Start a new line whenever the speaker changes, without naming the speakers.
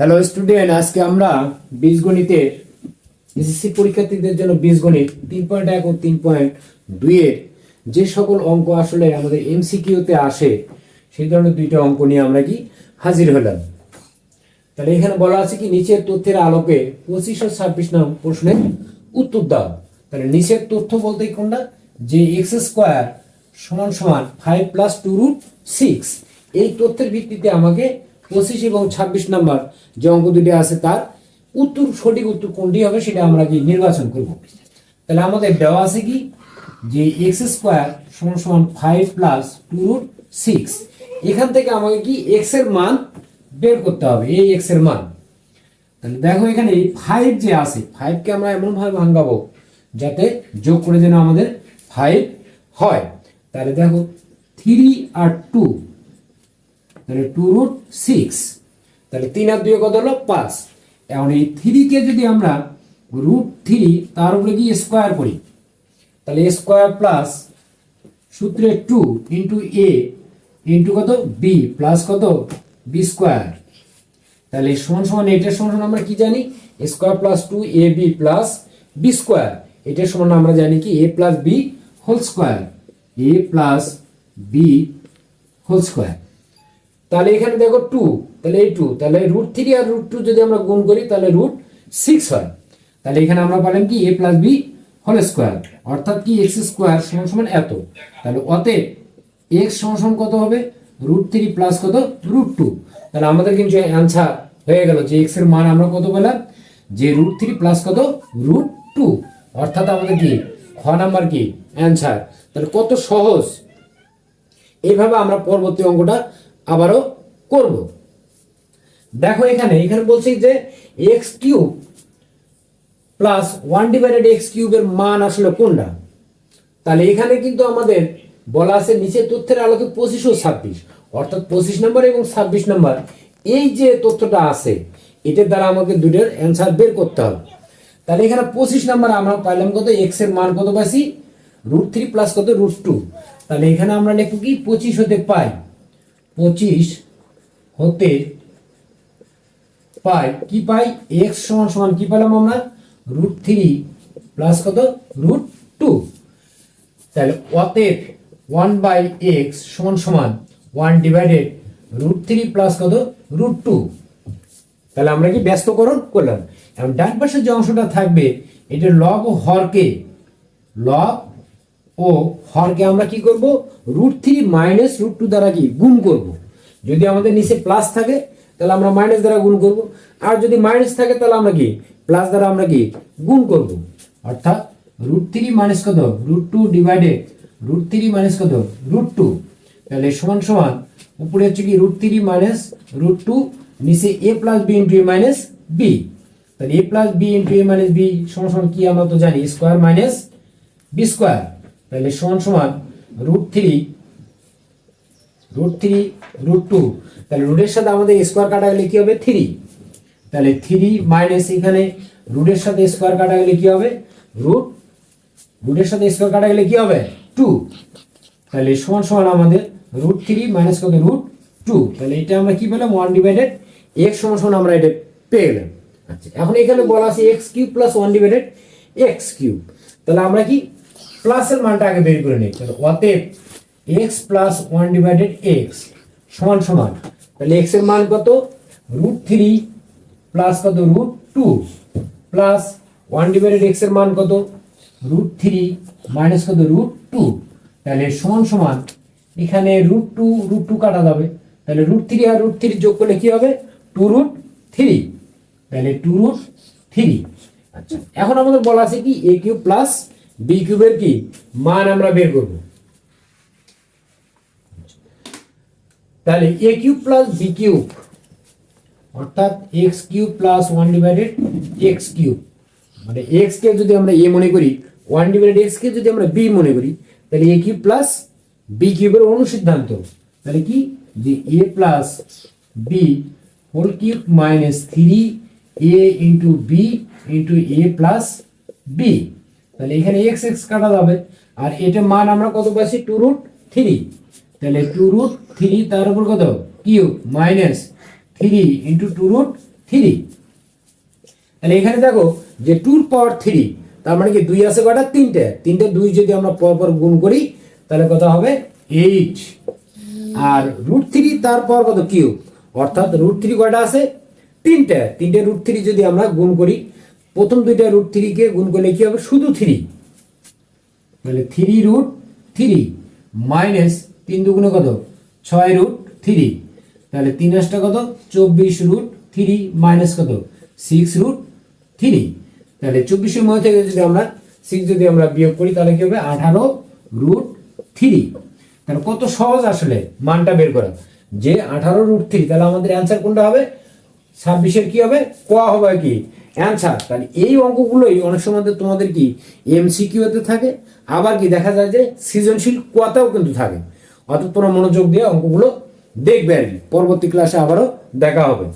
Hello student আজকে আমরা বীজগণিতের SSC পরীক্ষার্থীদের জন্য বীজগণিত তিন পয়েন্ট এক ও তিন পয়েন্ট দুইয়ের যে সকল অঙ্ক আসলে আমাদের এমসিকিউতে আসে, সেই ধরনের দুইটা অঙ্ক নিয়ে আমরা কি হাজির হলাম। তাহলে এখানে বলা আছে কি, নিচের তথ্যের আলোকে পঁচিশ ও ছাব্বিশ নাম প্রশ্নের উত্তর দাও। তাহলে নিচের তথ্য বলতে কোনটা? যে এক্স স্কোয়ার সমান সমান five plus two root six এই তথ্যের ভিত্তিতে আমাকে পঁচিশ এবং ছাব্বিশ নাম্বার যে অঙ্ক দুটি আছে তার উত্তর, সঠিক উত্তর কোনটি হবে সেটা আমরা কি নির্বাচন করব? তাহলে আমাদের দেওয়া আছে কি? যে এক্স স্কোয়ার সমান সমান five plus two root six এখান থেকে আমাকে কি এক্সের মান বের করতে হবে, এই এক্সের মান। তাহলে দেখো এখানে ফাইভ যে আছে ফাইভকে আমরা এমনভাবে ভাঙাবো যাতে যোগ করে যেন আমাদের ফাইভ হয়। তাহলে দেখো থ্রি আর টু তাহলে টু রুট সিক্স তাহলে তিন আর দুই কত হলো? পাঁচ। এখন এই থ্রিকে যদি আমরা রুট থ্রি তার উপরে গিয়ে স্কোয়ার করি, তাহলে স্কোয়ার প্লাস সূত্রে টু ইন্টু এ ইন্টু কত? বি প্লাস কত? বি স্কোয়ার তাহলে সমান সমান এটার সমান আমরা কি জানি? Square plus two a b plus b square এটার সমান আমরা জানি কি? A plus b whole square a plus b whole square তাহলে এখানে দেখো টু তাহলে এই টু তাহলে রুট থ্রি আর রুট টু যদি আমরা গুণ করি, তাহলে রুট সিক্স হয়। তাহলে এখানে আমরা পেলাম কি? A plus b whole square অর্থাৎ কি? এক্স স্কোয়ার সমান সমান এত। তাহলে অতএব এক্স সমান সমান কত হবে? রুট থ্রি প্লাস কত? রুট টু তাহলে আমাদের কিন্তু অ্যান্সার হয়ে গেল যে এক্সের মান আমরা কত পেলাম? যে রুট থ্রি প্লাস কত? রুট টু অর্থাৎ আমাদের কি? খ নাম্বার কি? অ্যান্সার তাহলে কত সহজ। এইভাবে আমরা পরবর্তী অঙ্কটা আবারও করব। দেখো এখানে এখানে বলছি যে x cube plus one divided x কিউবের মান আসলে কোনটা? তাহলে এখানে কিন্তু আমাদের বলা আছে নিচে তথ্যের আলোকে পঁচিশ ও ছাব্বিশ। অর্থাৎ পঁচিশ নম্বর এবং ছাব্বিশ নম্বর, এই যে তথ্যটা আছে, এটার দ্বারা আমাকে দুটোর অ্যান্সার বের করতে হবে। তাহলে এখানে পঁচিশ নম্বর আমরা পাইলাম কত? এক্সের মান কত পাইছি? রুট থ্রি প্লাস কত? রুট টু তাহলে এখানে আমরা লিখব কি? পঁচিশ হতে পাই। পঁচিশ হতে পাই। কি পাই? এক্স সমান সমান কি পেলাম আমরা? রুট থ্রি প্লাস কত? Root two. তাহলে অতএব ওয়ান বাই এক্স সমান সমান one divided root three plus কত? Root two. তাহলে আমরা কি ব্যস্তকরণ করলাম? এখন ডান পাশের যে অংশটা থাকবে এটার লব ও হরকে। লব ও হরকে আমরা কি করব? Root three minus root two দ্বারা কি? গুণ করব। যদি আমাদের নিচে প্লাস থাকে, তাহলে আমরা মাইনাস দ্বারা গুণ করব। আর যদি মাইনাস থাকে, তাহলে আমরা কি? প্লাস দ্বারা আমরা কি? গুণ করব। অর্থাৎ রুট থ্রি মাইনাস কত? Root two divided root three minus কত? রুট টু তাহলে সমান সমান, উপরে হচ্ছে কি root three minus root two নিচে a plus b into a minus b তাহলে a plus b into a minus b সমান সমান কি আমরা তো জানি? স্কোয়ার মাইনাস বি স্কোয়ার তাহলে সমান সমান root three root three root two তাহলে রুটের সাথে আমাদের স্কোয়ার কাটা গেলে কি হবে? থ্রি তাহলে থ্রি মাইনাস এখানে রুটের সাথে স্কোয়ার কাটা গেলে কি হবে? রুট রুটের সাথে স্কোয়ার কাটা গেলে কি হবে? টু তাহলে সমান সমান আমাদের রুট থ্রি মাইনাস কত? রুট টু তাহলে এটা আমরা কি পেলাম? ওয়ান ডিভাইডেড এক্স সমান সমান আমরা এটা পেয়ে গেলাম। আচ্ছা এখন এখানে বলা আছে x cube plus one divided x cube তাহলে আমরা কি প্লাসের মানটা আগে বের করে নিই। তাহলে অতএব x plus one divided x সমান সমান, তাহলে এক্সের মান কত? রুট থ্রি প্লাস কত? Root two plus one divided এক্সের মান কত? রুট থ্রি মাইনাস কত? রুট টু তাহলে সমান সমান এখানে রুট টু রুট টু কাটা যাবে। তাহলে রুট থ্রি আর রুট থ্রি যোগ করলে কি হবে? টু রুট থ্রি তাহলে টু রুট থ্রি আচ্ছা এখন আমাদের বলা আছে কি? এ কিউব প্লাস বি কিউবের কি? মান আমরা বের করব। তাহলে a cube plus b cube, অর্থাৎ x cube plus one divided x cube. মানে এক্স কে যদি আমরা এ মনে করি, ওয়ান ডিভাইডেড এক্স কে যদি আমরা বি মনে করি, তাহলে এ কিউব প্লাস বি কিউবের অনুসিদ্ধান্ত। তাহলে কি? যে a plus b whole cube minus three a into b into a plus b. তাহলে এখানে এক্স এক্স কাটা যাবে। আর এটা মান আমরা কত পাচ্ছি? টু রুট থ্রি তাহলে টু রুট থ্রি তার উপর কত? Cube minus three into two root three তাহলে এখানে দেখো যে টুর পাওয়ার থ্রি তার মানে কি দুই আছে কটা তিনটে। তিনটে দুই যদি আমরা পর পর গুণ করি, তাহলে কত হবে? এইট আর রুট থ্রি তারপর কত? কিউব। অর্থাৎ রুট থ্রি কয়টা আছে? তিনটে। তিনটে রুট থ্রি যদি আমরা গুণ করি প্রথম দুইটা রুট থ্রিকে গুণ করলে কি হবে? শুধু থ্রি তাহলে থ্রি রুট থ্রি মাইনাস তিন দুগুণে কত? ছয় রুট থ্রি তাহলে তিন আসটা কত? চব্বিশ রুট থ্রি মাইনাস কত? সিক্স রুট থ্রি তাহলে চব্বিশের মধ্যে থেকে যদি আমরা সিক্স যদি আমরা বিয়োগ করি, তাহলে কি হবে? আঠারো রুট থ্রি তাহলে কত সহজ আসলে মানটা বের করা। যে আঠারো রুট থ্রি তাহলে আমাদের অ্যান্সার কোনটা হবে? ছাব্বিশের কি হবে? কোয়া হবে কি? অ্যান্সার তাহলে এই অঙ্কগুলোই অনেক সময় তোমাদের কি এমসিকিউতে থাকে, আবার কি দেখা যায় যে সৃজনশীল কোয়াতেও কিন্তু থাকে। অর্থাৎ তোমরা মনোযোগ দিয়ে অঙ্কগুলো দেখবে আর কি। পরবর্তী ক্লাসে আবারও দেখা হবে।